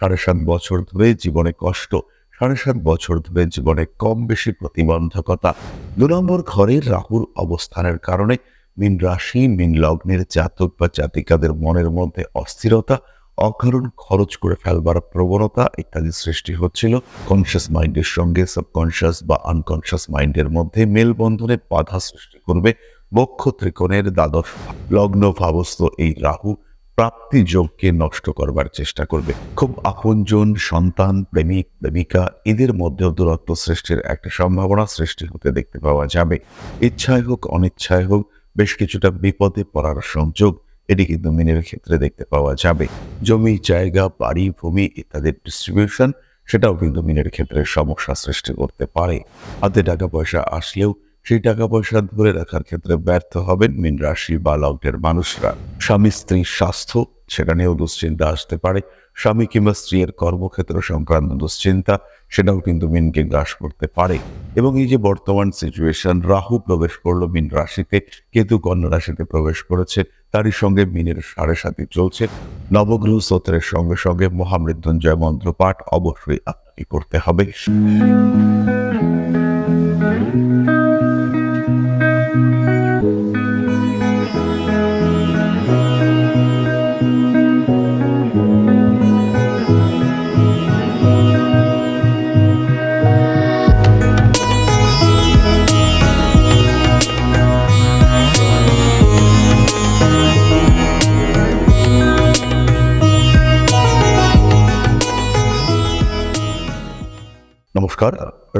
সাড়ে সাত বছর ধরে জীবনে কষ্ট, সাড়ে সাত বছর ধরে জীবনে কম বেশি প্রতিবন্ধকতা। দু নম্বর ঘরের রাহুর অবস্থানের কারণে মিন রাশি, মিন লগ্নের জাতক বা জাতিকাদের মনের মধ্যে অস্থিরতা, অকারণ খরচ করে ফেলবার প্রবণতা ইত্যাদি সৃষ্টি হচ্ছিল। কনসিয়াস মাইন্ডের সঙ্গে সাবকনসিয়াস বা আনকনসিয়াস মাইন্ডের মধ্যে মেলবন্ধনে বাধা সৃষ্টি করবে। বক্ষ ত্রিকোণের দ্বাদশ লগ্ন ভাবস্থ এই রাহু প্রাপ্তি যোগকে নষ্ট করবার চেষ্টা করবে। খুব আপনজন, সন্তান, প্রেমিক, প্রেমিকা, এদের মধ্যেও দূরত্ব সৃষ্টির একটা সম্ভাবনা সৃষ্টি হতে দেখতে পাওয়া যাবে। ইচ্ছায় হোক, অনিচ্ছায় হোক, বেশ কিছুটা বিপদে পড়ার সংযোগ এটি কিন্তু মিনের ক্ষেত্রে দেখতে পাওয়া যাবে। জমি, জায়গা, বাড়ি, ভূমি ইত্যাদির ডিস্ট্রিবিউশন সেটাও কিন্তু মিনের ক্ষেত্রে সমস্যা সৃষ্টি করতে পারে। হাতে টাকা পয়সা আসলেও সেই টাকা পয়সা ধরে রাখার ক্ষেত্রে ব্যর্থ হবেন মিন রাশি বা মানুষরা। স্বামী স্ত্রীর স্বাস্থ্য সেটা নিয়েও দুশ্চিন্তা আসতে পারে। স্বামী কিংবা স্ত্রীর কর্মক্ষেত্র সংক্রান্ত দুশ্চিন্তা, সেটাও কিন্তু মিনকে গ্রাস করতে পারে। এবং এই যে বর্তমান সিচুয়েশন রাহু প্রবেশ করল মিন রাশিতে, কেতু কন্যা রাশিতে প্রবেশ করেছে, তারই সঙ্গে মিনের সাড়ে সাথে চলছে। নবগ্রহ স্তোত্রের সঙ্গে সঙ্গে মহামৃত্যুঞ্জয় মন্ত্র পাঠ অবশ্যই আপনাকে করতে হবে। নমস্কার।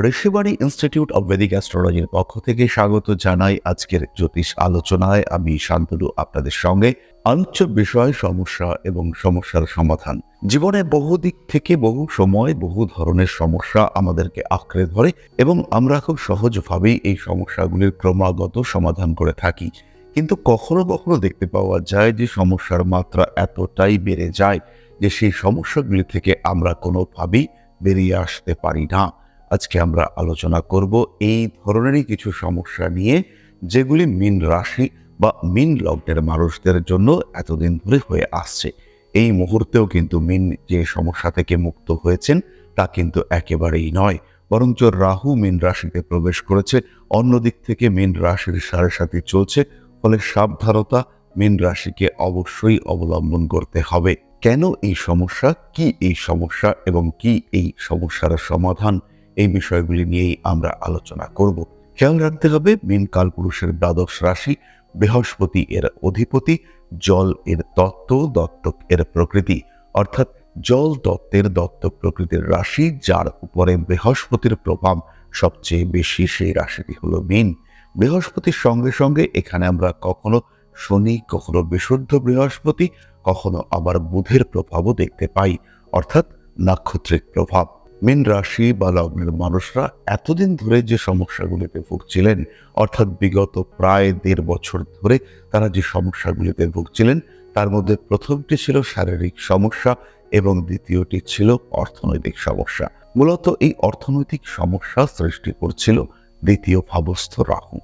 ঋষিবাণী ইনস্টিটিউট অব ভেদিক অ্যাস্ট্রোলজির পক্ষ থেকে স্বাগত জানাই আজকের জ্যোতিষ আলোচনায়। আমি শান্তনু, আপনাদের সঙ্গে। আলোচ্য বিষয়, সমস্যা এবং সমস্যার সমাধান। জীবনে বহু দিক থেকে বহু সময় বহু ধরনের সমস্যা আমাদেরকে আঁকড়ে ধরে এবং আমরা খুব সহজভাবেই এই সমস্যাগুলির ক্রমাগত সমাধান করে থাকি। কিন্তু কখনো কখনো দেখতে পাওয়া যায় যে সমস্যার মাত্রা এতটাই বেড়ে যায় যে সেই সমস্যাগুলি থেকে আমরা কোনোভাবেই বেরিয়ে আসতে পারি না। আজকে আমরা আলোচনা করব এই ধরনেরই কিছু সমস্যা নিয়ে, যেগুলি মিন রাশি বা মিন লগ্নের মানুষদের জন্য এতদিন ধরে হয়ে আসছে। এই মুহূর্তেও কিন্তু মিন যে সমস্যা থেকে মুক্ত হয়েছেন, তা কিন্তু একেবারেই নয়। বরঞ্চ রাহু মিন রাশিতে প্রবেশ করেছে অন্যদিক থেকে মিন রাশির সাড়ে সাথে চলছে, ফলে সাবধানতা মিন রাশিকে অবশ্যই অবলম্বন করতে হবে। কেন এই সমস্যা, কি এই সমস্যা এবং কি এই সমস্যার সমাধান, এই বিষয়গুলি নিয়েই আমরা আলোচনা করব। খেয়াল রাখতে হবে, মিন কালপুরুষের দ্বাদশ রাশি বৃহস্পতি এর অধিপতি, জল এর তত্ত্ব, দত্তক এর প্রকৃতি। অর্থাৎ জল দত্তের দত্তক প্রকৃতির রাশি, যার উপরে বৃহস্পতির প্রভাব সবচেয়ে বেশি, সেই রাশিটি হলো মিন। বৃহস্পতির সঙ্গে সঙ্গে এখানে আমরা কখনো শনি, কখনো বিশুদ্ধ বৃহস্পতি কখনো আবার বুধের প্রভাবও দেখতে পাই, অর্থাৎ নাক্ষত্রিক প্রভাব। মীন রাশি বা লগ্নের মানুষরা এতদিন ধরে যে সমস্যাগুলিতে ভুগছিলেন, অর্থাৎ বিগত প্রায় দেড় বছর ধরে তারা যে সমস্যাগুলিতে ভুগছিলেন, তার মধ্যে প্রথমটি ছিল শারীরিক সমস্যা এবং দ্বিতীয়টি ছিল অর্থনৈতিক সমস্যা। মূলত এই অর্থনৈতিক সমস্যা সৃষ্টি করছিল দ্বিতীয় ভাবস্থ রাহু।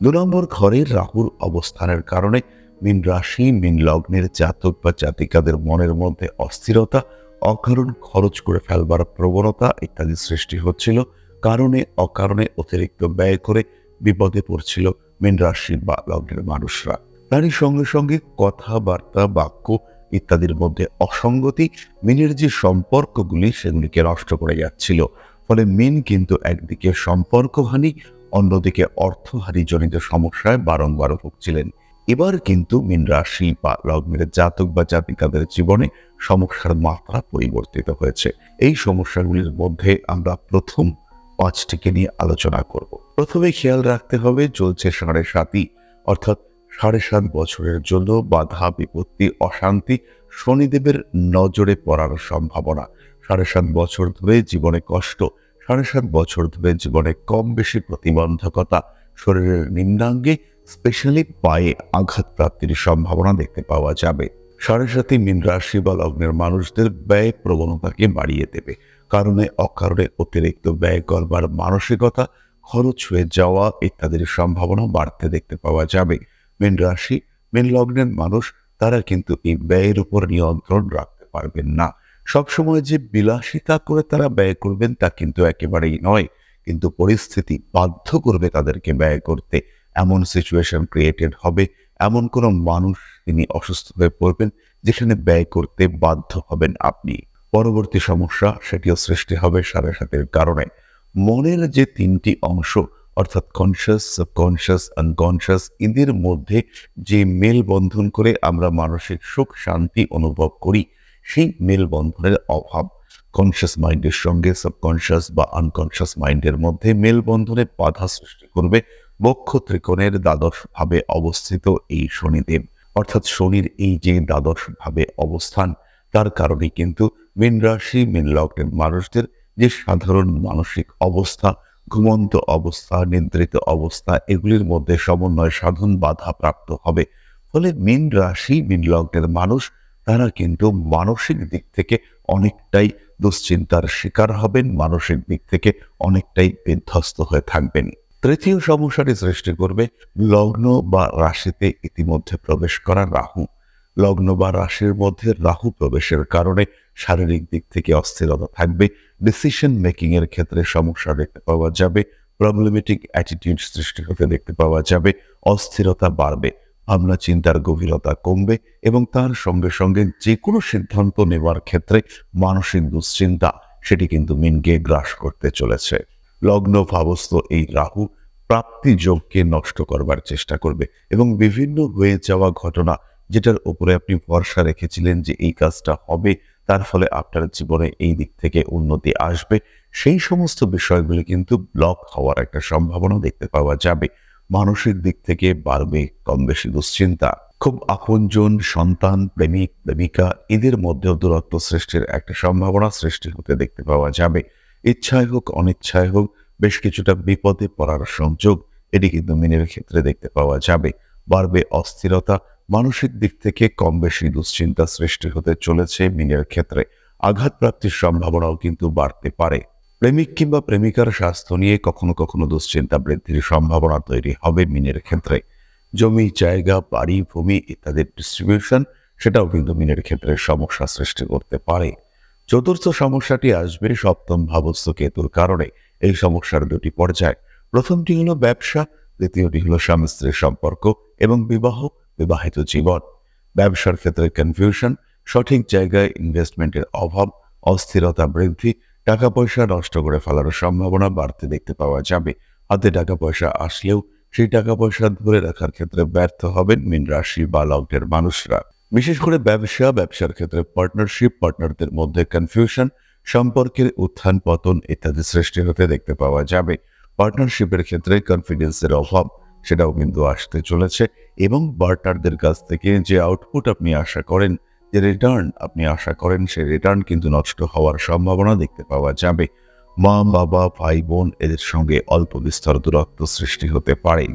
দু নম্বর ঘরের রাহুর অবস্থানের কারণে মিন রাশি, মিন লগ্নের জাতক বা জাতিকাদের মনের মধ্যে অস্থিরতা, অকারণ খরচ করে ফেলবার প্রবণতা ইত্যাদি সৃষ্টি হচ্ছিল। কারণে অকারণে অতিরিক্ত ব্যয় করে বিপদে পড়ছিল মিন রাশি বা লগ্নের মানুষরা। তারই সঙ্গে সঙ্গে কথাবার্তা, বাক্য ইত্যাদির মধ্যে অসঙ্গতি মিনের যে সম্পর্কগুলি সেগুলিকে নষ্ট করে যাচ্ছিল। ফলে মিন কিন্তু একদিকে সম্পর্কহানি, অন্যদিকে অর্থহারি জনিত সমস্যায় বারংবার ভুগছিলেন। এবার কিন্তু মিন রাশি বা লগ্নের জাতক বা জাতিকাদের জীবনে সমস্যার মাত্রা পরিবর্তিত হয়েছে। এই সমস্যাগুলির মধ্যে আমরা প্রথম পাঁচটিকে নিয়ে আলোচনা করব। প্রথমে খেয়াল রাখতে হবে, চলছে সাড়ে সাতই, অর্থাৎ সাড়ে সাত বছরের জন্য বাধা, বিপত্তি, অশান্তি শনিদেবের নজরে পড়ার সম্ভাবনা। সাড়ে সাত বছর ধরে জীবনে কষ্ট, সাড়ে সাত বছর ধরে জীবনে কম বেশি প্রতিবন্ধকতা, শরীরের নিম্নাঙ্গে স্পেশালি পায়ে আঘাত প্রাপ্তির সম্ভাবনা দেখতে পাওয়া যাবে। সাড়ে সাথে মিন রাশি বা লগ্নের মানুষদের ব্যয় প্রবণতাকে বাড়িয়ে দেবে। কারণে অকারণে অতিরিক্ত ব্যয় করবার মানসিকতা, খরচ হয়ে যাওয়া ইত্যাদির সম্ভাবনা বাড়তে দেখতে পাওয়া যাবে। মিন রাশি, মিন লগ্নের মানুষ, তারা কিন্তু এই ব্যয়ের উপর নিয়ন্ত্রণ রাখতে পারবেন না। সবসময় যে বিলাসিতা করে তারা ব্যয় করবেন তা কিন্তু একেবারেই নয়। কিন্তু পরিস্থিতি বাধ্য করবে তাদেরকে ব্যয় করতে। এমন সিচুয়েশন ক্রিয়েটেড হবে, এমন কোনো মানুষ তিনি অসুস্থ হয়ে পড়বেন, যেখানে ব্যয় করতে বাধ্য হবেন আপনি। পরবর্তী সমস্যা সেটিও সৃষ্টি হবে সাড়ে সাতের কারণে। মনের যে তিনটি অংশ, অর্থাৎ কনসিয়াস সাবকনসিয়াস আনকনসিয়াস এদের মধ্যে যে মেলবন্ধন করে আমরা মানসিক সুখ, শান্তি অনুভব করি, সেই মেলবন্ধনের অভাব কনসিয়াস মাইন্ডের সঙ্গে সাবকনসিয়াস বা আনকনসিয়াস মাইন্ডের মধ্যে মেলবন্ধনে বাধা সৃষ্টি করবে। বক্ষ ত্রিকোণের দ্বাদশ ভাবে অবস্থিত এই শনিদেব। অর্থাৎ শনির এই যে দ্বাদশ ভাবে অবস্থান, তার কারণে কিন্তু মীন রাশি, মীন লগ্নের মানুষদের যে সাধারণ মানসিক অবস্থা, ঘুমন্ত অবস্থা, নিদ্রিত অবস্থা, এগুলির মধ্যে সমন্বয় সাধন বাধা প্রাপ্ত হবে। ফলে মীন রাশি, মীন লগ্নের মানুষ, তারা কিন্তু মানসিক দিক থেকে অনেকটাই দুশ্চিন্তার শিকার হবেন, মানসিক দিক থেকে অনেকটাই বিধ্বস্ত হয়ে থাকবেন। তৃতীয় সমস্যাটি সৃষ্টি করবে লগ্ন বা রাশিতে ইতিমধ্যে প্রবেশ করা রাহু। লগ্ন বা রাশির মধ্যে রাহু প্রবেশের কারণে শারীরিক দিক থেকে অস্থিরতা থাকবে ডিসিশন মেকিং এর ক্ষেত্রে সমস্যা দেখতে পাওয়া যাবে প্রবলেমেটিক অ্যাটিটিউড সৃষ্টি হতে দেখতে পাওয়া যাবে, অস্থিরতা বাড়বে, ভাবনা চিন্তার গভীরতা কমবে এবং তার সঙ্গে সঙ্গে যে কোনো সিদ্ধান্ত নেওয়ার ক্ষেত্রে মানসিক দুশ্চিন্তা, সেটি কিন্তু মিনকে গ্রাস করতে চলেছে। লগ্ন ভাবস্থ এই রাহু প্রাপ্তি যোগকে নষ্ট করবার চেষ্টা করবে এবং বিভিন্ন হয়ে যাওয়া ঘটনা যেটার উপরে আপনি ভরসা রেখেছিলেন যে এই কাজটা হবে, তার ফলে আপনার জীবনে এই দিক থেকে উন্নতি আসবে। সেই সমস্ত বিষয়গুলি কিন্তু ব্লক হওয়ার একটা সম্ভাবনা দেখতে পাওয়া যাবে। মানসিক দিক থেকে বাড়বে কম বেশি দুশ্চিন্তা। খুব আপনজন, সন্তান, প্রেমিক, প্রেমিকা, এদের মধ্যেও দূরত্ব সৃষ্টির একটা সম্ভাবনা সৃষ্টি হতে দেখতে পাওয়া যাবে। ইচ্ছায় হোক অনিচ্ছায় হোক, বেশ কিছুটা বিপদে পড়ার সংযোগ এটি কিন্তু মিনের ক্ষেত্রে দেখতে পাওয়া যাবে। বাড়বে অস্থিরতা, মানসিক দিক থেকে কম বেশি দুশ্চিন্তা সৃষ্টি হতে চলেছে মিনের ক্ষেত্রে। আঘাতপ্রাপ্তির সম্ভাবনাও কিন্তু বাড়তে পারে। প্রেমিক কিংবা প্রেমিকার স্বাস্থ্য নিয়ে কখনো কখনো দুশ্চিন্তা বৃদ্ধির সম্ভাবনা তৈরি হবে মিনের ক্ষেত্রে। জমি, জায়গা, বাড়ি, ভূমি ইত্যাদির ডিস্ট্রিবিউশন সেটাও কিন্তু মিনের ক্ষেত্রে সমস্যা সৃষ্টি করতে পারে। চতুর্থ সমস্যাটি আসবে সপ্তম ভাবস্থ কেতুর কারণে। এই সমস্যার দুটি পর্যায়। প্রথমটি হলো ব্যবসা, দ্বিতীয়টি হলো স্বামী স্ত্রীর সম্পর্ক এবং বিবাহ, বিবাহিত জীবন। ব্যবসার ক্ষেত্রে কনফিউশন সঠিক জায়গায় ইনভেস্টমেন্টের অভাব, অস্থিরতা বৃদ্ধি টাকা পয়সা নষ্ট করে ফেলার সম্ভাবনা বাড়তে দেখতে পাওয়া যাবে। হাতে টাকা পয়সা আসলেও সেই টাকা পয়সা ধরে রাখার ক্ষেত্রে ব্যর্থ হবেন মিন রাশি বা লগ্নের মানুষরা। বিশেষ করে ব্যবসা, ব্যবসার ক্ষেত্রে পার্টনারশিপ পার্টনারদের মধ্যে কনফিউশন সম্পর্কের উত্থান পতন ইত্যাদি সৃষ্টি হতে দেখতে পাওয়া যাবে। পার্টনারশিপের ক্ষেত্রে কনফিডেন্সের অভাব, সেটাও কিন্তু আসতে চলেছে এবং পার্টনারদের কাছ থেকে যে আউটপুট আপনি আশা করেন, যে রিটার্ন আপনি আশা করেন, সেই রিটার্ন কিন্তু নষ্ট হওয়ার সম্ভাবনা দেখতে পাওয়া যাবে। মা, বাবা, ভাই, বোন এদের সঙ্গে অল্প বিস্তর দূরত্ব সৃষ্টি হতে পারে।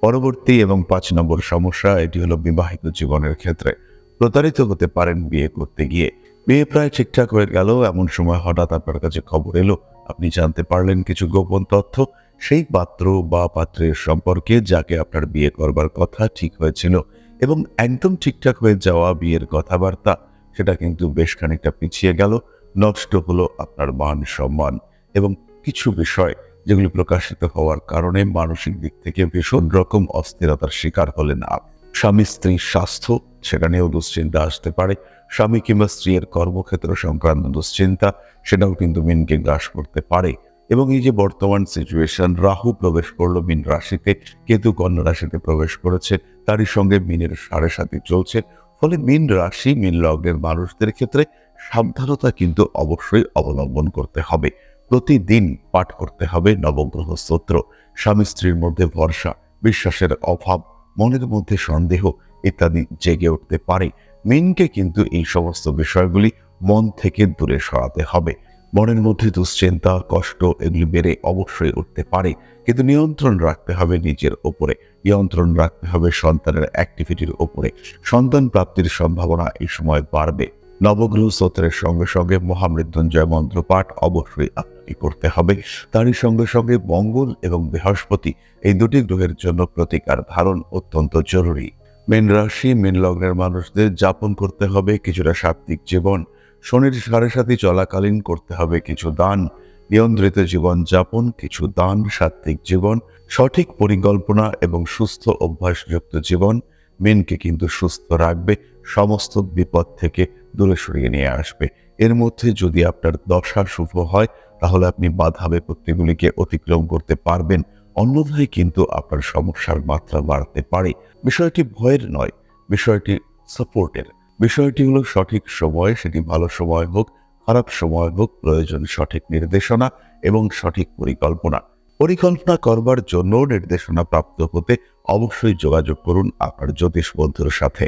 পরবর্তী এবং পাঁচ নম্বর সমস্যা, এটি হলো বিবাহিত জীবনের ক্ষেত্রে। প্রতারিত হতে পারেন বিয়ে করতে গিয়ে। বিয়ে প্রায় ঠিকঠাক হয়ে গেল, এমন সময় হঠাৎ আপনার কাছে খবর এলো। আপনি জানতে পারলেন কিছু গোপন তথ্য। সেই পাত্র বা পাত্রের সম্পর্কে যাকে আপনার বিয়ে করবার কথা ঠিক হয়েছিল এবং একদম ঠিকঠাক হয়ে যাওয়া বিয়ের কথাবার্তা, সেটা কিন্তু বেশ খানিকটা পিছিয়ে গেল, নষ্ট হলো আপনার মান সম্মান এবং কিছু বিষয় যেগুলি প্রকাশিত হওয়ার কারণে মানসিক দিক থেকে ভীষণ রকম অস্থিরতার শিকার হলেন আপ। স্বামী স্ত্রীর স্বাস্থ্য সেখানেও দুশ্চিন্তা আসতে পারে। স্বামী কিংবা স্ত্রীর কর্মক্ষেত্র সংক্রান্ত দুশ্চিন্তা, সেটাও কিন্তু মিনকে গ্রাস করতে পারে। এবং এই যে বর্তমান সিচুয়েশন রাহু প্রবেশ করল মিন রাশিতে, কেতু কন্যা রাশিতে প্রবেশ করেছে, তারই সঙ্গে মিনের সাড়ে সাথে চলছে। ফলে মিন রাশি, মিন লগ্নের মানুষদের ক্ষেত্রে সাবধানতা কিন্তু অবশ্যই অবলম্বন করতে হবে। প্রতিদিন পাঠ করতে হবে নবগ্রহ স্তোত্র। স্বামী স্ত্রীর মধ্যে ভরসা, বিশ্বাসের অভাব, মনের মধ্যে সন্দেহ ইত্যাদি জেগে উঠতে পারে। মিনকে কিন্তু এই সমস্ত বিষয়গুলি মন থেকে দূরে সরাতে হবে। মনের মধ্যে দুশ্চিন্তা, কষ্ট এগুলি বেড়ে অবশ্যই উঠতে পারে। কিন্তু নিয়ন্ত্রণ রাখতে হবে নিজের ওপরে নিয়ন্ত্রণ রাখতে হবে সন্তানের অ্যাক্টিভিটির ওপরে সন্তান প্রাপ্তির সম্ভাবনা এই সময় বাড়বে। নবগ্রহ স্তোত্রের সঙ্গে সঙ্গে মহামৃত্যুঞ্জয় মন্ত্র পাঠ অবশ্যই আপনাকে করতে হবে। তারই সঙ্গে সঙ্গে মঙ্গল এবং বৃহস্পতি এই দুটি গ্রহের জন্য প্রতিকার ধারণ অত্যন্ত জরুরি। মেন রাশি, মেন লগ্নের মানুষদের যাপন করতে হবে, কিছুটা সাত্বিক জীবন, শনির সাড়ে সাথে চলাকালীন করতে হবে, কিছু দান, নিয়ন্ত্রিত জীবন যাপন, কিছু দান সাত্বিক জীবন, সঠিক পরিকল্পনা এবং সুস্থ অভ্যাসযুক্ত জীবন, মেনকে কিন্তু সুস্থ রাখবে, সমস্ত বিপদ থেকে দূরে সরিয়ে নিয়ে আসবে। এর মধ্যে যদি আপনার দশা শুভ হয়, তাহলে আপনি বাধা বিপত্তিগুলিকে অতিক্রম করতে পারবেন। অন্যথায় কিন্তু আপনার সমস্যার মাত্রা বাড়তে পারে। বিষয়টি ভয়ের নয়, বিষয়টি সাপোর্টের। বিষয়টি হলো সঠিক সময়, সেটি ভালো সময় হোক, খারাপ সময় হোক, প্রয়োজন সঠিক নির্দেশনা এবং সঠিক পরিকল্পনা। পরিকল্পনা করবার জন্য নির্দেশনা প্রাপ্ত হতে অবশ্যই যোগাযোগ করুন আপনার জ্যোতিষ বন্ধুর সাথে।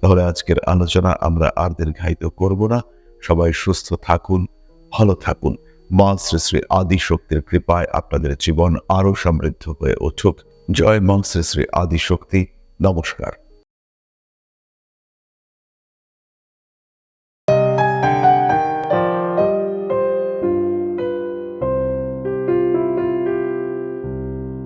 তাহলে আজকের আলোচনা আমরা আর দীর্ঘায়িত করব না। সবাই সুস্থ থাকুন, ভালো থাকুন। মা শ্রী শ্রী আদি শক্তির কৃপায় আপনাদের জীবন আরও সমৃদ্ধ হয়ে উঠুক। জয় মা শ্রী শ্রী আদি শক্তি নমস্কার।